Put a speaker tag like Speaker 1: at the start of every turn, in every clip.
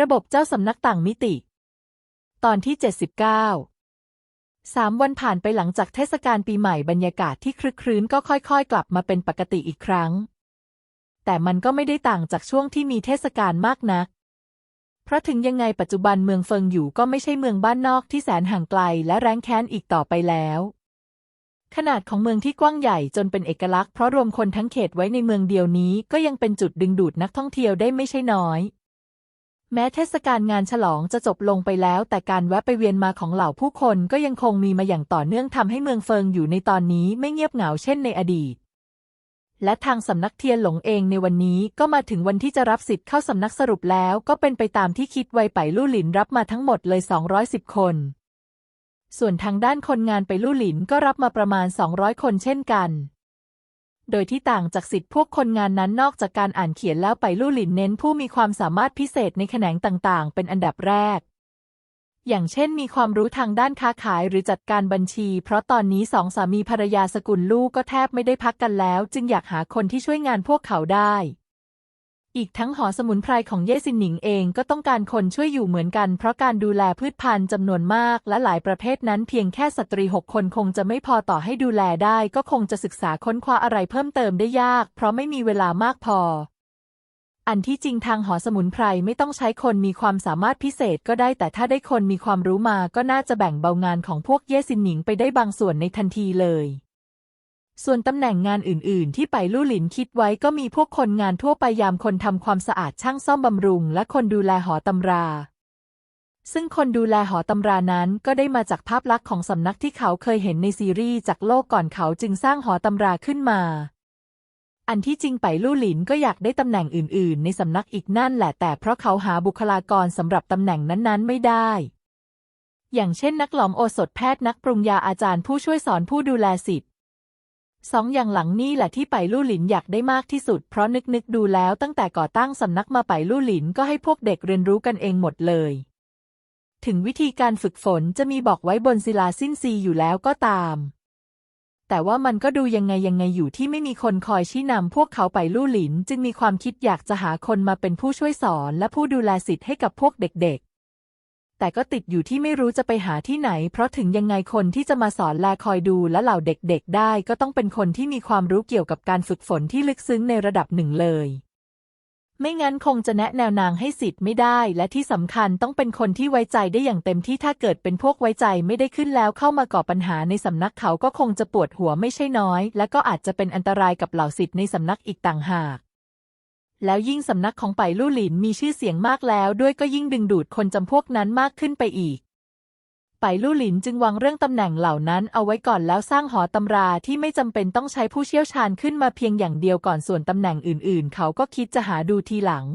Speaker 1: ระบบเจ้าสำนักต่างมิติ ตอนที่ 79สามวันผ่านไปหลังจากเทศกาลปีใหม่บรรยากาศที่ครึกครื้นก็ค่อยๆ กลับมาเป็นปกติอีกครั้ง แต่มันก็ไม่ได้ต่างจากช่วงที่มีเทศกาลมากนัก เพราะถึงยังไงปัจจุบันเมืองเฟิงอยู่ก็ไม่ใช่เมืองบ้านนอกที่แสนห่างไกลและแร้งแค้นอีกต่อไปแล้ว ขนาดของเมืองที่กว้างใหญ่จนเป็นเอกลักษณ์เพราะรวมคนทั้งเขตไว้ในเมืองเดียวนี้ก็ยังเป็นจุดดึงดูดนักท่องเที่ยวได้ไม่ใช่น้อย แม้เทศกาลงานฉลองจะจบลงไปแล้ว แต่การแวะไปเวียนมาของเหล่าผู้คนก็ยังคงมีมาอย่างต่อเนื่องทำให้เมืองเฟิงอยู่ในตอนนี้ไม่เงียบเหงาเช่นในอดีต และทางสำนักเทียนหลงเองในวันนี้ก็มาถึงวันที่จะรับสิทธิ์เข้าสำนักสรุปแล้วก็เป็นไปตามที่คิดไว้ไปลู่หลินรับมาทั้งหมดเลย 210 คน ส่วนทางด้านคนงานไปลู่หลินก็รับมาประมาณ 200 คนเช่นกัน โดยที่ต่างจากสิทธิพวกคนงานนั้นนอกจากการอ่านเขียนแล้วไปลู่หลินเน้นผู้มีความสามารถพิเศษในแขนงต่างๆ เป็นอันดับแรก อย่างเช่นมีความรู้ทางด้านค้าขายหรือจัดการบัญชี เพราะตอนนี้สองสามีภรรยาสกุลลูกก็แทบไม่ได้พักกันแล้ว จึงอยากหาคนที่ช่วยงานพวกเขาได้ อีกทั้งหอสมุนไพรของเย่ซินหนิงเองก็ต้องการคนช่วยอยู่เหมือนกัน เพราะการดูแลพืชพันธุ์จำนวนมากและหลายประเภทนั้นเพียงแค่สตรีหกคนคงจะไม่พอต่อให้ดูแลได้ ก็คงจะศึกษาค้นคว้าอะไรเพิ่มเติมได้ยาก เพราะไม่มีเวลามากพอ อันที่จริงทางหอสมุนไพรไม่ต้องใช้คนมีความสามารถพิเศษก็ได้ แต่ถ้าได้คนมีความรู้มาก็น่าจะแบ่งเบางานของพวกเย่ซินหนิงไปได้บางส่วนในทันทีเลย ส่วนตำแหน่งงานอื่น ๆ ที่ไปลู่หลินคิดไว้ก็มีพวกคนงานทั่วไปยามคนทำความสะอาดช่างซ่อมบำรุง และคนดูแลหอตำราซึ่งคนดูแลหอตำรานั้นก็ได้มาจากภาพลักษณ์ของสำนักที่เขาเคยเห็นในซีรีส์จากโลกก่อนเขาจึงสร้างหอตำราขึ้นมา อันที่จริงไปลู่หลินก็อยากได้ตำแหน่งอื่น ๆ ในสำนักอีกนั่นแหละแต่เพราะเขาหาบุคลากรสำหรับตำแหน่งนั้น ๆ ไม่ได้ อย่างเช่นนักหลอมโอสถแพทย์นักปรุงยาอาจารย์ผู้ช่วยสอนผู้ดูแลสิทธิ สองอย่างหลังนี่แหละที่ไปลู่หลินอยากได้มากที่สุด เพราะนึกนึกดูแล้วตั้งแต่ก่อตั้งสำนักมาไปลู่หลินก็ให้พวกเด็กเรียนรู้กันเองหมดเลย ถึงวิธีการฝึกฝนจะมีบอกไว้บนศิลาสิ้นซีอยู่แล้วก็ตาม แต่ว่ามันก็ดูยังไงยังไงอยู่ที่ไม่มีคนคอยชี้นำพวกเขาไปลู่หลิน จึงมีความคิดอยากจะหาคนมาเป็นผู้ช่วยสอนและผู้ดูแลสิทธิ์ให้กับพวกเด็กๆ แต่ก็ติดอยู่ที่ไม่รู้จะไปหาที่ไหน เพราะถึงยังไงคนที่จะมาสอนแลคอยดูและเหล่าเด็กๆ ได้ ก็ต้องเป็นคนที่มีความรู้เกี่ยวกับการฝึกฝนที่ลึกซึ้งในระดับหนึ่งเลย ไม่งั้นคงจะแนะแนวนางให้สิทธิ์ไม่ได้ และที่สำคัญต้องเป็นคนที่ไว้ใจได้อย่างเต็มที่ถ้าเกิดเป็นพวกไว้ใจไม่ได้ขึ้นแล้วเข้ามาก่อปัญหาในสำนักเขาก็คงจะปวดหัวไม่ใช่น้อย และก็อาจจะเป็นอันตรายกับเหล่าสิทธิ์ในสำนักอีกต่างหาก แล้วยิ่งสำนักของไปลู่หลินมีชื่อเสียงมากแล้ว ด้วยก็ยิ่งดึงดูดคนจำพวกนั้นมากขึ้นไปอีก ไปลู่หลินจึงวางเรื่องตำแหน่งเหล่านั้นเอาไว้ก่อนแล้วสร้างหอตำราที่ไม่จำเป็นต้องใช้ผู้เชี่ยวชาญขึ้นมาเพียงอย่างเดียวก่อนส่วนตำแหน่งอื่น ๆ เขาก็คิดจะหาดูทีหลัง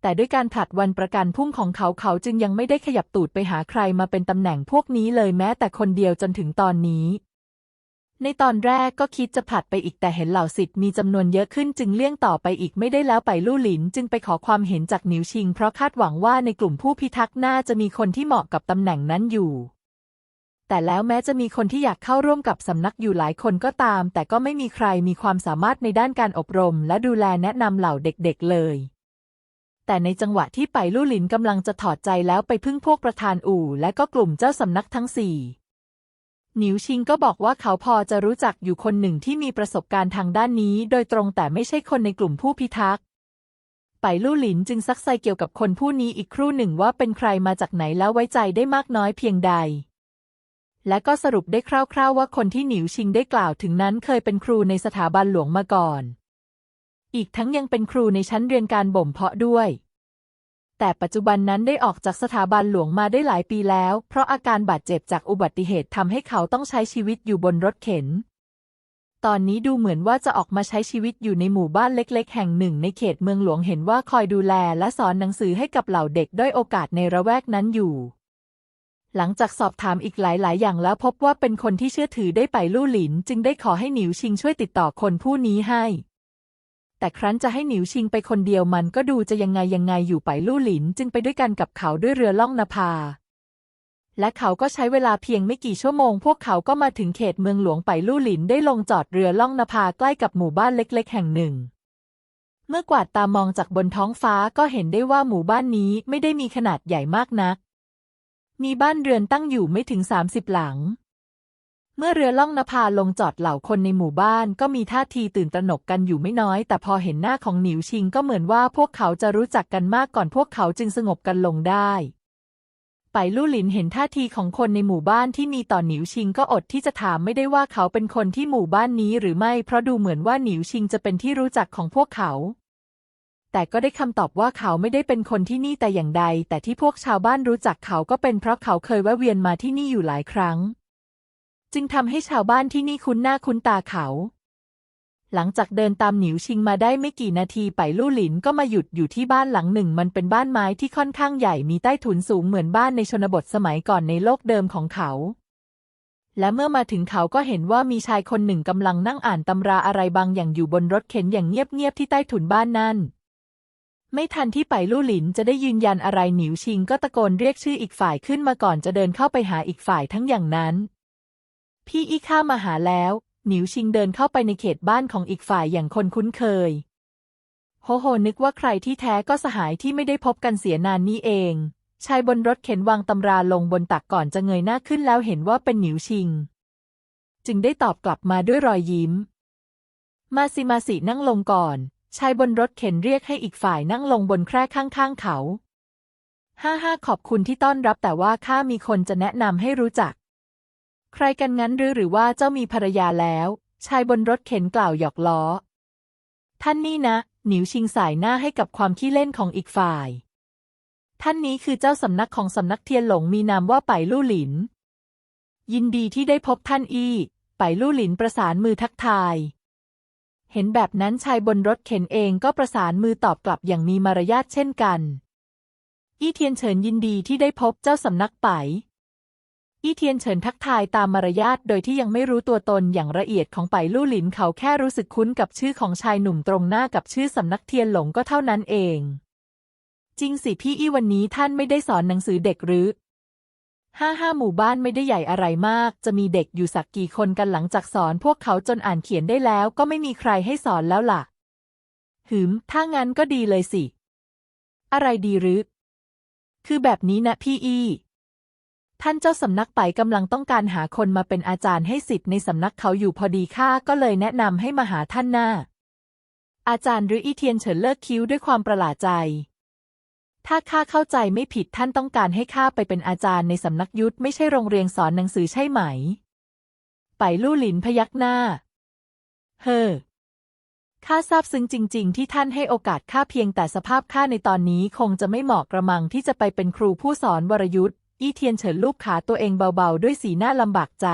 Speaker 1: แต่ด้วยการผลัดวันประกันพุ่งของเขาเขาจึงยังไม่ได้ขยับตูดไปหาใครมาเป็นตำแหน่งพวกนี้เลยแม้แต่คนเดียวจนถึงตอนนี้ ในตอนแรกก็คิดจะผลัดไปอีกแต่เห็นเหล่าสิทธิ์มีจำนวนเยอะขึ้นจึงเลี่ยงต่อไปอีกไม่ได้แล้วไปลู่หลิน จึงไปขอความเห็นจากหนิวชิง เพราะคาดหวังว่าในกลุ่มผู้พิทักษ์น่าจะมีคนที่เหมาะกับตำแหน่งนั้นอยู่ แต่แล้วแม้จะมีคนที่อยากเข้าร่วมกับสำนักอยู่หลายคนก็ตาม แต่ก็ไม่มีใครมีความสามารถในด้านการอบรม และดูแลแนะนำเหล่าเด็กๆเลยแต่ในจังหวะที่ไปลู่หลินกำลังจะถอดใจแล้วไปพึ่งพวกประธานอู่และก็กลุ่มเจ้าสำนักทั้งสี่ หนิวชิงก็บอกว่าเขาพอจะรู้จักอยู่คนหนึ่งที่มีประสบการณ์ทางด้านนี้ โดยตรงแต่ไม่ใช่คนในกลุ่มผู้พิทักษ์ไปลู่หลินจึงซักไซเกี่ยวกับคนผู้นี้อีกครู่หนึ่งว่าเป็นใครมาจากไหนแล้วไว้ใจได้มากน้อยเพียงใด และก็สรุปได้คร่าวๆว่าคนที่หนิวชิงได้กล่าวถึงนั้นเคยเป็นครูในสถาบันหลวงมาก่อน อีกทั้งยังเป็นครูในชั้นเรียนการบ่มเพาะด้วย แต่ปัจจุบันนั้นได้ออกจากสถาบันหลวงมาได้หลายปีแล้ว เพราะอาการบาดเจ็บจากอุบัติเหตุทำให้เขาต้องใช้ชีวิตอยู่บนรถเข็น ตอนนี้ดูเหมือนว่าจะออกมาใช้ชีวิตอยู่ในหมู่บ้านเล็ก ๆ แห่งหนึ่งในเขตเมืองหลวงเห็นว่าคอยดูแลและสอนหนังสือให้กับเหล่าเด็กด้อยโอกาสในระแวกนั้นอยู่หลังจากสอบถามอีกหลาย ๆ อย่างแล้วพบว่าเป็นคนที่เชื่อถือได้ไปลู่หลิน จึงได้ขอให้หนิวชิงช่วยติดต่อคนผู้นี้ให้ แต่ครั้นจะให้หนิวชิงไปคนเดียวมันก็ดูจะยังไงยังไงอยู่ไปลู่หลินจึงไปด้วยกันกับเขาด้วยเรือล่องนภา และเขาก็ใช้เวลาเพียงไม่กี่ชั่วโมง พวกเขาก็มาถึงเขตเมืองหลวงไปลู่หลินได้ลงจอดเรือล่องนภาใกล้กับหมู่บ้านเล็ก ๆ แห่งหนึ่ง เมื่อกวาดตามองจากบนท้องฟ้าก็เห็นได้ว่าหมู่บ้านนี้ไม่ได้มีขนาดใหญ่มากนัก มีบ้านเรือนตั้งอยู่ไม่ถึงสามสิบหลัง เมื่อเรือล่องนภาลงจอดเหล่าคนในหมู่บ้านก็มีท่าทีตื่นตระหนกกันอยู่ไม่น้อย แต่พอเห็นหน้าของหนิวชิงก็เหมือนว่าพวกเขาจะรู้จักกันมากก่อนพวกเขาจึงสงบกันลงได้ไปลู่หลินเห็นท่าทีของคนในหมู่บ้านที่มีต่อหนิวชิงก็อดที่จะถามไม่ได้ว่าเขาเป็นคนที่หมู่บ้านนี้หรือไม่ เพราะดูเหมือนว่าหนิวชิงจะเป็นที่รู้จักของพวกเขา แต่ก็ได้คำตอบว่าเขาไม่ได้เป็นคนที่นี่แต่อย่างใด แต่ที่พวกชาวบ้านรู้จักเขาก็เป็นเพราะเขาเคยแวะเวียนมาที่นี่อยู่หลายครั้ง จึงทำให้ชาวบ้านที่นี่คุ้นหน้าคุ้นตาเขา หลังจากเดินตามหนิวชิงมาได้ไม่กี่นาทีไปลู่หลินก็มาหยุดอยู่ที่บ้านหลังหนึ่ง มันเป็นบ้านไม้ที่ค่อนข้างใหญ่มีใต้ถุนสูงเหมือนบ้านในชนบทสมัยก่อนในโลกเดิมของเขา และเมื่อมาถึงเขาก็เห็นว่ามีชายคนหนึ่งกำลังนั่งอ่านตำราอะไรบางอย่างอยู่บนรถเข็นอย่างเงียบๆที่ใต้ถุนบ้านนั่นไม่ทันที่ไปลู่หลินจะได้ยืนยันอะไรหนิวชิงก็ตะโกนเรียกชื่ออีกฝ่ายขึ้นมาก่อนจะเดินเข้าไปหาอีกฝ่ายทั้งอย่างนั้น พี่อีข้ามาหาแล้ว หนิวชิงเดินเข้าไปในเขตบ้านของอีกฝ่ายอย่างคนคุ้นเคย โฮโฮนึกว่าใครที่แท้ก็สหายที่ไม่ได้พบกันเสียนานนี้เอง ชายบนรถเข็นวางตำราลงบนตักก่อนจะเงยหน้าขึ้นแล้วเห็นว่าเป็นหนิวชิง จึงได้ตอบกลับมาด้วยรอยยิ้ม มาสิมาสินั่งลงก่อน ชายบนรถเข็นเรียกให้อีกฝ่ายนั่งลงบนแคร่ข้างๆเขา ห้าห้าขอบคุณที่ต้อนรับแต่ว่าข้ามีคนจะแนะนำให้รู้จัก ใครกันงั้นหรือหรือว่าเจ้ามีภรรยาแล้ว ชายบนรถเข็นกล่าวหยอกล้อ ท่านนี่นะ หนิวชิงสายหน้าให้กับความขี้เล่นของอีกฝ่าย ท่านนี้คือเจ้าสำนักของสำนักเทียนหลงมีนามว่าไปลู่หลิน ยินดีที่ได้พบท่านอี้ ไปลู่หลินประสานมือทักทาย เห็นแบบนั้นชายบนรถเข็นเองก็ประสานมือตอบกลับอย่างมีมารยาทเช่นกัน อี้เทียนเฉินยินดีที่ได้พบเจ้าสำนักไป อี้เทียนเฉินทักทายตามมารยาทโดยที่ยังไม่รู้ตัวตนอย่างละเอียดของไปลู่หลินเขาแค่รู้สึกคุ้นกับชื่อของชายหนุ่มตรงหน้ากับชื่อสำนักเทียนหลงก็เท่านั้นเอง จริงสิพี่อี้วันนี้ท่านไม่ได้สอนหนังสือเด็กหรือห้าห้าหมู่บ้านไม่ได้ใหญ่อะไรมาก จะมีเด็กอยู่สักกี่คนกันหลังจากสอนพวกเขาจนอ่านเขียนได้แล้วก็ไม่มีใครให้สอนแล้วล่ะ หืม ถ้างั้นก็ดีเลยสิ อะไรดีหรือ คือแบบนี้นะพี่อี้ ท่านเจ้าสำนักไปกำลังต้องการหาคนมาเป็นอาจารย์ให้สิทธิ์ในสำนักเขาอยู่พอดีข้าก็เลยแนะนำให้มาหาท่านหน้า อาจารย์หรืออีเทียนเฉินเลิกคิ้วด้วยความประหลาดใจ ถ้าข้าเข้าใจไม่ผิดท่านต้องการให้ข้าไปเป็นอาจารย์ในสำนักยุทธไม่ใช่โรงเรียนสอนหนังสือใช่ไหม ไปลู่หลินพยักหน้า เฮ้อข้าทราบซึ้งจริง ๆ ที่ท่านให้โอกาสข้าเพียงแต่สภาพข้าในตอนนี้คงจะไม่เหมาะกระมังที่จะไปเป็นครูผู้สอนวรยุทธ์ อี้เทียนเฉินลูบขาตัวเองเบาๆ ด้วยสีหน้าลำบากใจ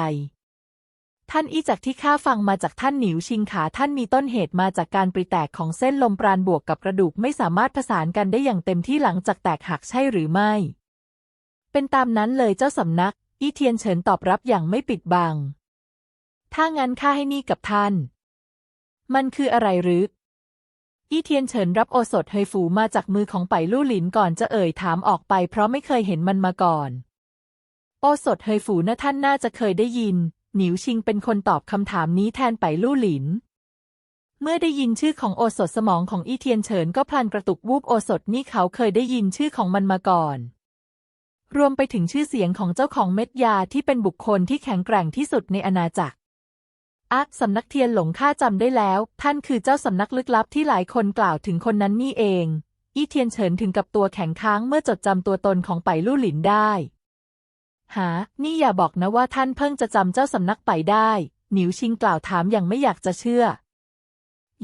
Speaker 1: ท่านอี้จากที่ข้าฟังมาจากท่านหนิวชิงขาท่านมีต้นเหตุมาจากการปริแตกของเส้นลมปราณบวกกับกระดูกไม่สามารถผสานกันได้อย่างเต็มที่หลังจากแตกหักใช่หรือไม่ เป็นตามนั้นเลยเจ้าสำนัก อี้เทียนเฉินตอบรับอย่างไม่ปิดบัง ถ้างั้นข้าให้นี่กับท่าน มันคืออะไรหรือ อี้เทียนเฉินรับโอสถเฮยฝูมาจากมือของไปลู่หลินก่อนจะเอ่ยถามออกไป เพราะไม่เคยเห็นมันมาก่อน โอสถเฮยฝูนะท่านน่าจะเคยได้ยิน หนิวชิงเป็นคนตอบคำถามนี้แทนไปลู่หลิน เมื่อได้ยินชื่อของโอสถสมองของอี้เทียนเฉินก็พลันกระตุกวูบโอสถนี่เขาเคยได้ยินชื่อของมันมาก่อน รวมไปถึงชื่อเสียงของเจ้าของเม็ดยาที่เป็นบุคคลที่แข็งแกร่งที่สุดในอาณาจักร อะสำนักเทียนหลงข้าจำได้แล้ว ท่านคือเจ้าสำนักลึกลับที่หลายคนกล่าวถึงคนนั้นนี่เอง อี้เทียนเฉินถึงกับตัวแข็งค้างเมื่อจดจำตัวตนของไปลู่หลินได้ หา นี่อย่าบอกนะว่าท่านเพิ่งจะจำเจ้าสำนักไปได้ หนิวชิงกล่าวถามอย่างไม่อยากจะเชื่อ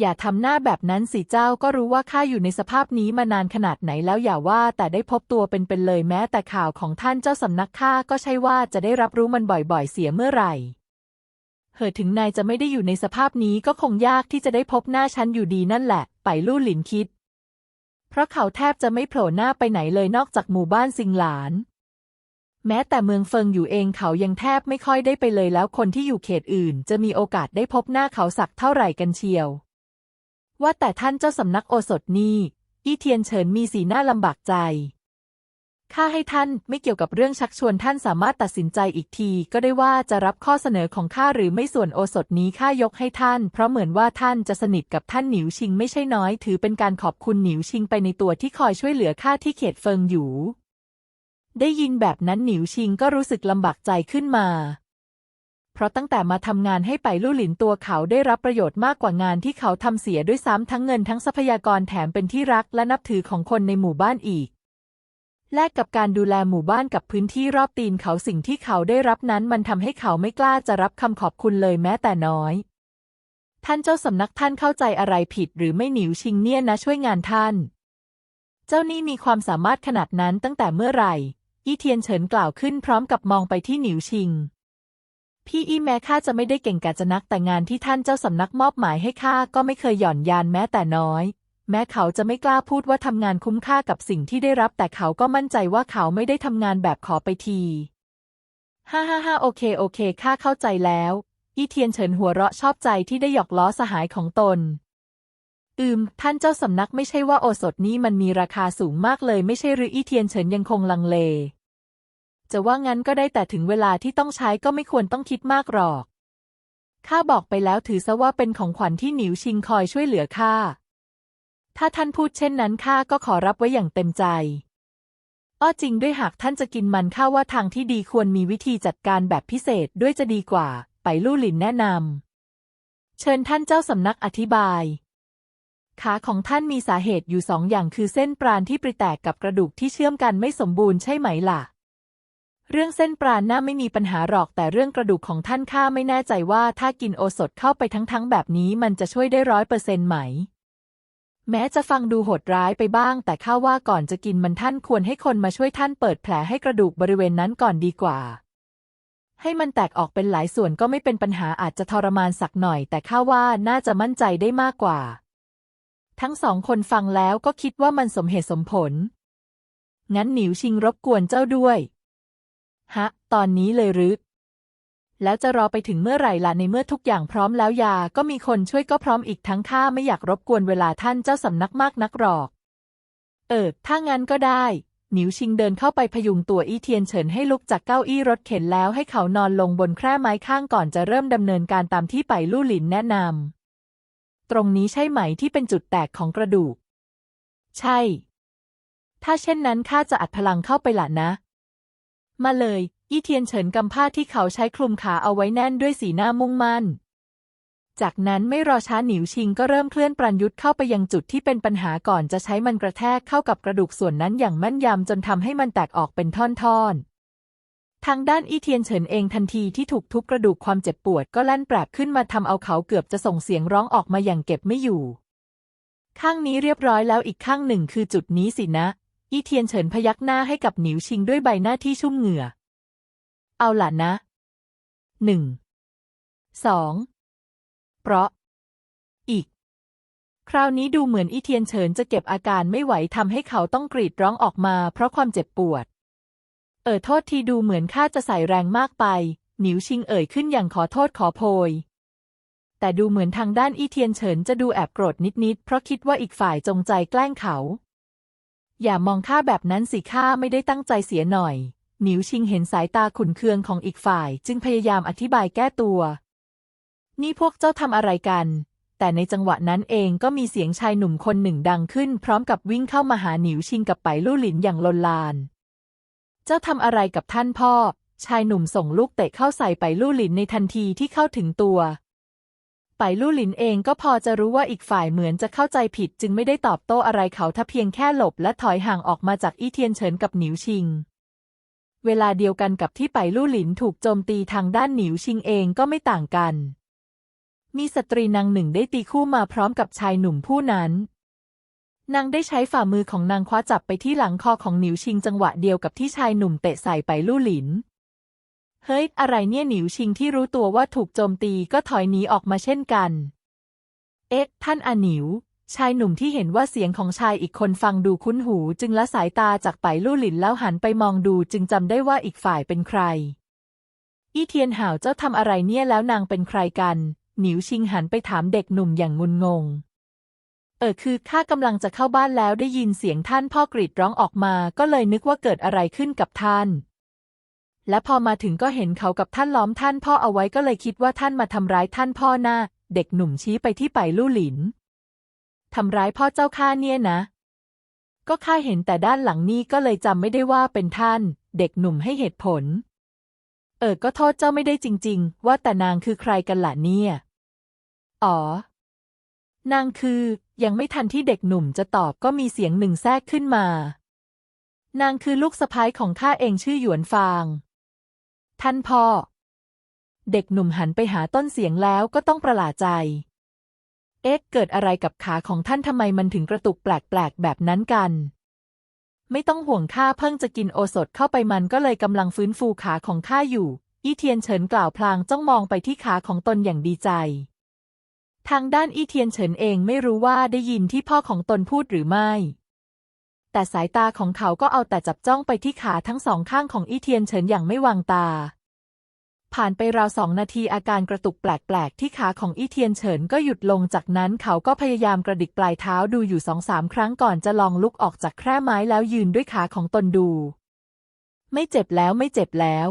Speaker 1: อย่าทำหน้าแบบนั้นสิเจ้าก็รู้ว่าข้าอยู่ในสภาพนี้มานานขนาดไหนแล้วอย่าว่าแต่ได้พบตัวเป็นๆเลยแม้แต่ข่าวของท่านเจ้าสำนักข้าก็ใช่ว่าจะได้รับรู้มันบ่อยๆ เสียเมื่อไหร่ เหอถึงนายจะไม่ได้อยู่ในสภาพนี้ก็คงยากที่จะได้พบหน้าฉันอยู่ดีนั่นแหละ ไปลู่หลินคิด เพราะเขาแทบจะไม่โผล่หน้าไปไหนเลยนอกจากหมู่บ้านซิงหลาน แม้แต่เมืองเฟิงอยู่เองเขายังแทบไม่ค่อยได้ไปเลยแล้วคนที่อยู่เขตอื่น จะมีโอกาสได้พบหน้าเขาสักเท่าไหร่กันเชียว ว่าแต่ท่านเจ้าสำนักโอสถนี่อีเทียนเฉินมีสีหน้าลำบากใจ ข้าให้ท่านไม่เกี่ยวกับเรื่องชักชวนท่านสามารถตัดสินใจอีกที ก็ได้ว่าจะรับข้อเสนอของข้าหรือไม่ส่วนโอสถนี้ข้ายกให้ท่าน เพราะเหมือนว่าท่านจะสนิทกับท่านหนิวชิงไม่ใช่น้อย ถือเป็นการขอบคุณหนิวชิงไปในตัวที่คอยช่วยเหลือข้าที่เขตเฟิงอยู่ ได้ยินแบบนั้นหนิวชิงก็รู้สึกลำบากใจขึ้นมาเพราะตั้งแต่มาทำงานให้ไปลู่หลินตัวเขาได้รับประโยชน์มากกว่างานที่เขาทำเสียด้วยซ้ำทั้งเงินทั้งทรัพยากรแถมเป็นที่รักและนับถือของคนในหมู่บ้านอีก แลกกับการดูแลหมู่บ้านกับพื้นที่รอบตีนเขาสิ่งที่เขาได้รับนั้นมันทำให้เขาไม่กล้าจะรับคำขอบคุณเลยแม้แต่น้อย ท่านเจ้าสำนักท่านเข้าใจอะไรผิดหรือไม่หนิวชิงเนี่ยนะช่วยงานท่าน เจ้านี่มีความสามารถขนาดนั้นตั้งแต่เมื่อไหร่อี้เทียนเฉินกล่าวขึ้นพร้อมกับมองไปที่หนิวชิง พี่อี้แม้ข้าจะไม่ได้เก่งกาจนักแต่งานที่ท่านเจ้าสำนักมอบหมายให้ข้าก็ไม่เคยหย่อนยานแม้แต่น้อย แม้เขาจะไม่กล้าพูดว่าทำงานคุ้มค่ากับสิ่งที่ได้รับ แต่เขาก็มั่นใจว่าเขาไม่ได้ทำงานแบบขอไปทีฮ่าฮ่าฮ่าโอเคโอเคข้าเข้าใจแล้วอีเทียนเฉินหัวเราะชอบใจที่ได้หยอกล้อสหายของตน อืม ท่านเจ้าสำนักไม่ใช่ว่าโอสถนี้มันมีราคาสูงมากเลยไม่ใช่หรืออีเทียนเฉินยังคงลังเล จะว่างั้นก็ได้แต่ถึงเวลาที่ต้องใช้ก็ไม่ควรต้องคิดมากหรอก ข้าบอกไปแล้วถือซะว่าเป็นของขวัญที่หนิวชิงคอยช่วยเหลือข้า ถ้าท่านพูดเช่นนั้นข้าก็ขอรับไว้อย่างเต็มใจ อ้อจริงด้วยหากท่านจะกินมันข้าว่าทางที่ดีควรมีวิธีจัดการแบบพิเศษด้วยจะดีกว่า ไปลู่หลินแนะนำเชิญท่านเจ้าสำนักอธิบาย ขาของท่านมีสาเหตุอยู่สองอย่างคือเส้นปราณที่ปริแตกกับกระดูกที่เชื่อมกันไม่สมบูรณ์ใช่ไหมล่ะ เรื่องเส้นปราณน่าไม่มีปัญหาหรอกแต่เรื่องกระดูกของท่านข้าไม่แน่ใจว่าถ้ากินโอสถเข้าไปทั้งๆ แบบนี้มันจะช่วยได้ร้อยเปอร์เซ็นต์ไหม แม้จะฟังดูโหดร้ายไปบ้าง แต่ข้าว่าก่อนจะกินมันท่านควรให้คนมาช่วยท่านเปิดแผลให้กระดูกบริเวณนั้นก่อนดีกว่า ให้มันแตกออกเป็นหลายส่วนก็ไม่เป็นปัญหาอาจจะทรมานสักหน่อย แต่ข้าว่าน่าจะมั่นใจได้มากกว่า ทั้งสองคนฟังแล้วก็คิดว่ามันสมเหตุสมผล งั้นหนิวชิงรบกวนเจ้าด้วย ฮะ ตอนนี้เลยหรือ แล้วจะรอไปถึงเมื่อไหร่ล่ะในเมื่อทุกอย่างพร้อมแล้วยาก็มีคนช่วยก็พร้อมอีกทั้งข้าไม่อยากรบกวนเวลาท่านเจ้าสำนักมากนักหรอก เออ ถ้างั้นก็ได้ หนิวชิงเดินเข้าไปพยุงตัวอี้เทียนเฉินให้ลุกจากเก้าอี้รถเข็นแล้วให้เขานอนลงบนแคร่ไม้ข้างก่อนจะเริ่มดำเนินการตามที่ไปลู่หลินแนะนำตรงนี้ใช่ไหมที่เป็นจุดแตกของกระดูก ใช่ ถ้าเช่นนั้นข้าจะอัดพลังเข้าไปละนะ มาเลย อี้เทียนเฉินกำผ้าที่เขาใช้คลุมขาเอาไว้แน่นด้วยสีหน้ามุ่งมั่น จากนั้นไม่รอช้าหนิวชิงก็เริ่มเคลื่อนปรัญยุทธ์เข้าไปยังจุดที่เป็นปัญหาก่อนจะใช้มันกระแทกเข้ากับกระดูกส่วนนั้นอย่างแม่นยำจนทำให้มันแตกออกเป็นท่อนๆทางด้านอี้เทียนเฉินเองทันทีที่ถูกทุบกระดูกความเจ็บปวดก็แล่นแปรบขึ้นมาทำเอาเขาเกือบจะส่งเสียงร้องออกมาอย่างเก็บไม่อยู่ ข้างนี้เรียบร้อยแล้วอีกข้างหนึ่งคือจุดนี้สินะ อี้เทียนเฉินพยักหน้าให้กับหนิวชิงด้วยใบหน้าที่ชุ่มเหงื่อ เอาล่ะนะหนึ่งสองเพราะ อีก คราวนี้ดูเหมือนอีเทียนเฉินจะเก็บอาการไม่ไหวทำให้เขาต้องกรีดร้องออกมาเพราะความเจ็บปวด เออโทษทีดูเหมือนข้าจะใส่แรงมากไป หนิวชิงเอ่ยขึ้นอย่างขอโทษขอโพย แต่ดูเหมือนทางด้านอีเทียนเฉินจะดูแอบโกรธนิดๆเพราะคิดว่าอีกฝ่ายจงใจแกล้งเขา อย่ามองข้าแบบนั้นสิข้าไม่ได้ตั้งใจเสียหน่อย หนิวชิงเห็นสายตาขุนเคืองของอีกฝ่าย จึงพยายามอธิบายแก้ตัว นี่พวกเจ้าทำอะไรกัน แต่ในจังหวะนั้นเองก็มีเสียงชายหนุ่มคนหนึ่งดังขึ้น พร้อมกับวิ่งเข้ามาหาหนิวชิงกับไปลู่หลินอย่างลนลาน เจ้าทำอะไรกับท่านพ่อ ชายหนุ่มส่งลูกเตะเข้าใส่ไปลู่หลินในทันทีที่เข้าถึงตัวไปลู่หลินเองก็พอจะรู้ว่าอีกฝ่ายเหมือนจะเข้าใจผิดจึงไม่ได้ตอบโต้อะไรเขาถ้าเพียงแค่หลบและถอยห่างออกมาจากอี้เทียนเฉินกับหนิวชิง เวลาเดียวกันกับที่ไปลู่หลินถูกโจมตีทางด้านหนิวชิงเองก็ไม่ต่างกัน มีสตรีนางหนึ่งได้ตีคู่มาพร้อมกับชายหนุ่มผู้นั้น นางได้ใช้ฝ่ามือของนางคว้าจับไปที่หลังคอของหนิวชิงจังหวะเดียวกับที่ชายหนุ่มเตะใส่ไปลู่หลิน เฮ้ย อะไรเนี่ยหนิวชิงที่รู้ตัวว่าถูกโจมตีก็ถอยหนีออกมาเช่นกัน เอ๊ะ ท่านอาหนิว ชายหนุ่มที่เห็นว่าเสียงของชายอีกคนฟังดูคุ้นหู จึงละสายตาจากไปลู่หลินแล้วหันไปมองดูจึงจำได้ว่าอีกฝ่ายเป็นใคร อี้เทียนห่าวเจ้าทำอะไรเนี่ยแล้วนางเป็นใครกัน หนิวชิงหันไปถามเด็กหนุ่มอย่างงุนงง เออคือข้ากำลังจะเข้าบ้านแล้วได้ยินเสียงท่านพ่อกรีดร้องออกมา ก็เลยนึกว่าเกิดอะไรขึ้นกับท่าน และพอมาถึงก็เห็นเขากับท่านล้อมท่านพ่อเอาไว้ก็เลยคิดว่าท่านมาทำร้ายท่านพ่อหน้า เด็กหนุ่มชี้ไปที่ไปลู่หลิน ทำร้ายพ่อเจ้าข้าเนี่ยนะ ก็ข้าเห็นแต่ด้านหลังนี่ก็เลยจำไม่ได้ว่าเป็นท่าน เด็กหนุ่มให้เหตุผล เออ ก็โทษเจ้าไม่ได้จริง ๆ ว่าแต่นางคือใครกันล่ะเนี่ย อ๋อ นางคือ ยังไม่ทันที่เด็กหนุ่มจะตอบก็มีเสียงหนึ่งแทรกขึ้นมา นางคือลูกสะพ้ายของข้าเองชื่อหยวนฟาง ท่านพ่อเด็กหนุ่มหันไปหาต้นเสียงแล้วก็ต้องประหลาดใจ เอ๊ะเกิดอะไรกับขาของท่านทำไมมันถึงกระตุกแปลกๆแบบนั้นกัน ไม่ต้องห่วงข้าเพิ่งจะกินโอสถเข้าไปมันก็เลยกำลังฟื้นฟูขาของข้าอยู่ อี้เทียนเฉินกล่าวพลางจ้องมองไปที่ขาของตนอย่างดีใจ ทางด้านอี้เทียนเฉินเองไม่รู้ว่าได้ยินที่พ่อของตนพูดหรือไม่ แต่สายตาของเขาก็เอาแต่จับจ้องไปที่ขาทั้งสองข้างของอี้เทียนเฉินอย่างไม่วางตา ผ่านไปราวสองนาทีอาการกระตุกแปลกๆ ที่ขาของอี้เทียนเฉินก็หยุดลงจากนั้นเขาก็พยายามกระดิกปลายเท้าดูอยู่สองสามครั้งก่อนจะลองลุกออกจากแคร่ไม้แล้วยืนด้วยขาของตนดู ไม่เจ็บแล้วไม่เจ็บแล้ว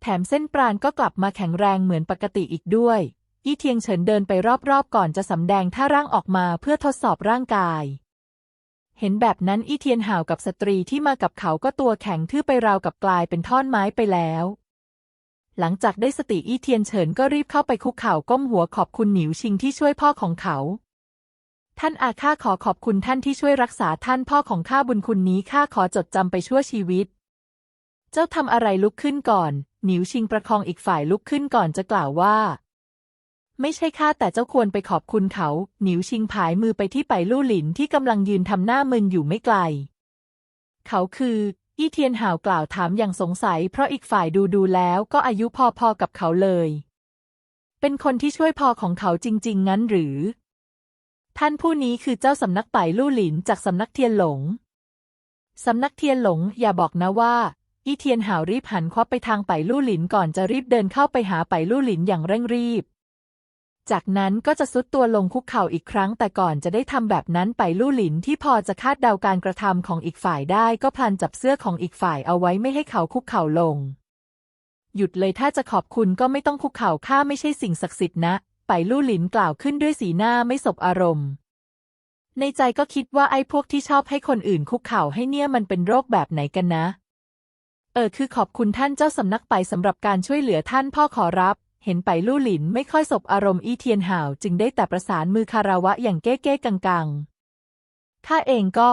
Speaker 1: แถมเส้นปราณก็กลับมาแข็งแรงเหมือนปกติอีกด้วย อี้เทียงเฉินเดินไปรอบๆ ก่อนจะสำแดงท่าร่างออกมาเพื่อทดสอบร่างกายเห็นแบบนั้นอี้เทียนห่าวกับสตรีที่มากับเขาก็ตัวแข็งทื่อไปราวกับกลายเป็นท่อนไม้ไปแล้ว หลังจากได้สติอี้เทียนเฉินก็รีบเข้าไปคุกเข่าก้มหัวขอบคุณหนิวชิงที่ช่วยพ่อของเขา ท่านอาข้าขอขอบคุณท่านที่ช่วยรักษาท่านพ่อของข้าบุญคุณนี้ข้าขอจดจำไปชั่วชีวิต เจ้าทำอะไรลุกขึ้นก่อน หนิวชิงประคองอีกฝ่ายลุกขึ้นก่อนจะกล่าวว่า ไม่ใช่ข้าแต่เจ้าควรไปขอบคุณเขา หนิวชิงผายมือไปที่ไปลู่หลินที่กำลังยืนทำหน้ามึนอยู่ไม่ไกล เขาคือ อี้เทียนห่าวกล่าวถามอย่างสงสัย เพราะอีกฝ่ายดูดูแล้วก็อายุพอๆกับเขาเลย เป็นคนที่ช่วยพอของเขาจริง ๆ งั้นหรือ ท่านผู้นี้คือเจ้าสำนักไปลู่หลินจากสำนักเทียนหลง สำนักเทียนหลงอย่าบอกนะว่าอี้เทียนห่าวรีบหันควับไปทางไปลู่หลินก่อนจะรีบเดินเข้าไปหาไปลู่หลินอย่างเร่งรีบ จากนั้นก็จะซุดตัวลงคุกเข่าอีกครั้ง แต่ก่อนจะได้ทำแบบนั้นไปลู่หลินที่พอจะคาดเดาการกระทำของอีกฝ่ายได้ ก็พลันจับเสื้อของอีกฝ่ายเอาไว้ไม่ให้เขาคุกเข่าลง หยุดเลยถ้าจะขอบคุณก็ไม่ต้องคุกเข่าข้าไม่ใช่สิ่งศักดิ์สิทธิ์นะ ไปลู่หลินกล่าวขึ้นด้วยสีหน้าไม่สบอารมณ์ ในใจก็คิดว่าไอ้พวกที่ชอบให้คนอื่นคุกเข่าให้เนี่ยมันเป็นโรคแบบไหนกันนะ เออคือขอบคุณท่านเจ้าสำนักไปสำหรับการช่วยเหลือท่านพ่อขอรับ เห็นไปลู่หลินไม่ค่อยสบอารมณ์อี้เทียนห่าวจึงได้แต่ประสานมือคาราวะอย่างเก้เก้กังกังข้าเองก็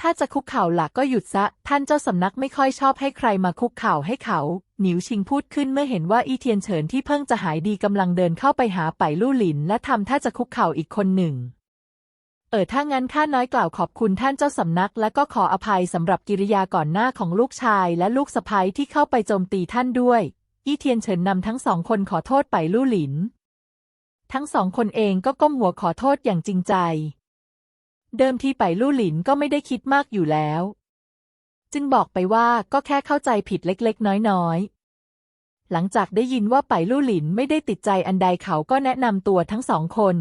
Speaker 1: ถ้าจะคุกเข่าหลักก็หยุดซะ ท่านเจ้าสำนักไม่ค่อยชอบให้ใครมาคุกเข่าให้เขา หนิวชิงพูดขึ้นเมื่อเห็นว่าอี้เทียนเฉินที่เพิ่งจะหายดีกำลังเดินเข้าไปหาไปลู่หลิน และทำท่าจะคุกเข่าอีกคนหนึ่งเออถ้างั้นข้าน้อยกล่าวขอบคุณท่านเจ้าสำนัก และก็ขออภัยสำหรับกิริยาก่อนหน้าของลูกชายและลูกสะใภ้ที่เข้าไปโจมตีท่านด้วย อี้เทียนเฉินนำทั้งสองคนขอโทษไปลู่หลิน ทั้งสองคนเองก็ก้มหัวขอโทษอย่างจริงใจ เดิมทีไปลู่หลินก็ไม่ได้คิดมากอยู่แล้ว จึงบอกไปว่าก็แค่เข้าใจผิดเล็กๆ น้อยๆ หลังจากได้ยินว่าไปลู่หลินไม่ได้ติดใจอันใดเขาก็แนะนำตัวทั้งสองคน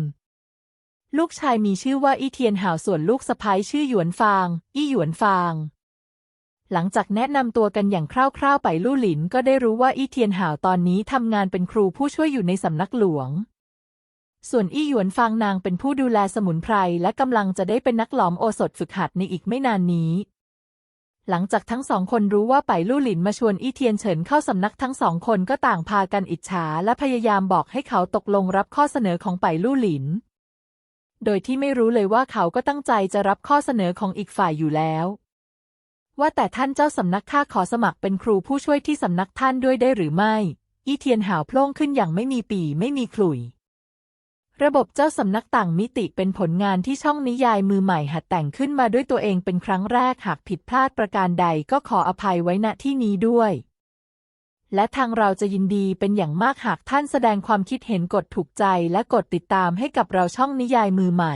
Speaker 1: ลูกชายมีชื่อว่าอี้เทียนหาวส่วนลูกสะใภ้ชื่อหยวนฟาง อี้หยวนฟาง หลังจากแนะนำตัวกันอย่างคร่าวๆ ไปลู่หลินก็ได้รู้ว่าอี้เทียนห่าวตอนนี้ทำงานเป็นครูผู้ช่วยอยู่ในสำนักหลวง ส่วนอี้หยวนฟางนางเป็นผู้ดูแลสมุนไพรและกำลังจะได้เป็นนักหลอมโอสถฝึกหัดในอีกไม่นานนี้ หลังจากทั้งสองคนรู้ว่าไปลู่หลินมาชวนอี้เทียนเฉินเข้าสำนักทั้งสองคนก็ต่างพากันอิจฉาและพยายามบอกให้เขาตกลงรับข้อเสนอของไปลู่หลิน โดยที่ไม่รู้เลยว่าเขาก็ตั้งใจจะรับข้อเสนอของอีกฝ่ายอยู่แล้ว ว่าแต่ท่านเจ้าสำนักข้าขอสมัครเป็นครูผู้ช่วยที่สำนักท่านด้วยได้หรือไม่ อี้เทียนหาวโพล่งขึ้นอย่างไม่มีปีไม่มีขลุ่ย ระบบเจ้าสำนักต่างมิติเป็นผลงานที่ช่องนิยายมือใหม่หัดแต่งขึ้นมาด้วยตัวเองเป็นครั้งแรกหากผิดพลาดประการใดก็ขออภัยไว้ณที่นี้ด้วย และทางเราจะยินดีเป็นอย่างมากหากท่านแสดงความคิดเห็นกดถูกใจและกดติดตามให้กับเราช่องนิยายมือใหม่